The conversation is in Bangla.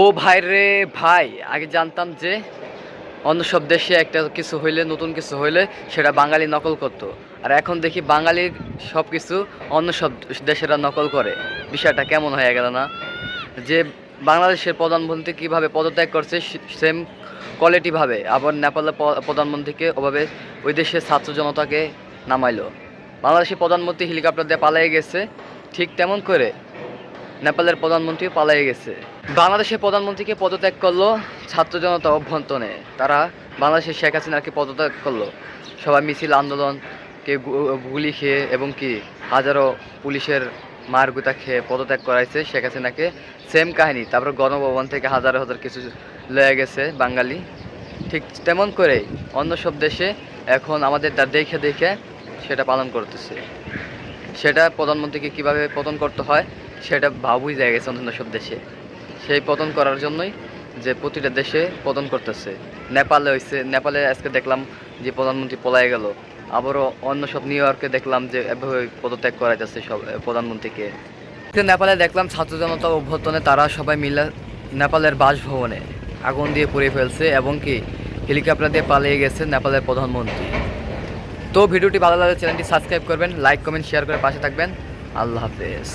ও ভাই রে ভাই, আগে জানতাম যে অন্য সব দেশে একটা কিছু হইলে, নতুন কিছু হইলে সেটা বাঙালি নকল করতো। আর এখন দেখি বাঙালির সব কিছু অন্য সব দেশেরা নকল করে। বিষয়টা কেমন হয়ে গেল না? যে বাংলাদেশের প্রধানমন্ত্রী কীভাবে পদত্যাগ করছে সেম কোয়ালিটিভাবে আবার নেপালের প্রধানমন্ত্রীকে ওভাবে ওই দেশের ছাত্র জনতাকে নামাইলো। বাংলাদেশের প্রধানমন্ত্রী হেলিকপ্টার দিয়ে পালিয়ে গেছে, ঠিক তেমন করে। নেপালের প্রধানমন্ত্রী পালিয়ে গেছে। বাংলাদেশের প্রধানমন্ত্রীকে পদত্যাগ করল ছাত্র জনতা অভ্যন্তরে। তারা বাংলাদেশের শেখ হাসিনাকে পদত্যাগ করল। সবাই মিছিল আন্দোলন কে গুলি খেয়ে এবং কি হাজারো পুলিশের মার গুতা খেয়ে পদত্যাগ করাইছে শেখ হাসিনাকে। সেম কাহিনী, তারপর গণভবন থেকে হাজার হাজার কিছু লয়ে গেছে বাঙালি। ঠিক তেমন করে অন্য সব দেশে এখন আমাদের দেখে দেখে সেটা পালন করতেছে। সেটা প্রধানমন্ত্রীকে কীভাবে পতন করতে হয়, সেটা ভাবুই যায় গেছে অন্য সব দেশে। সেই পতন করার জন্যই যে প্রতিটা দেশে পতন করতেছে। নেপালে হয়েছে নেপালে আজকে দেখলাম যে প্রধানমন্ত্রী পলায় গেল। আবারও অন্য সব নিউ ইয়র্কে দেখলাম যে এভাবে পদত্যাগ করা যাচ্ছে সব প্রধানমন্ত্রীকে। নেপালে দেখলাম ছাত্র জনতা অভ্যর্থনে তারা সবাই মিলে নেপালের বাসভবনে আগুন দিয়ে পুড়িয়ে ফেলছে এবং কি হেলিকপ্টার দিয়ে পালিয়ে গেছে নেপালের প্রধানমন্ত্রী। তো ভিডিওটি ভালো লাগলে চ্যানেলটি সাবস্ক্রাইব করবেন লাইক কমেন্ট শেয়ার করে পাশে থাকবেন। আল্লাহ হাফেজ।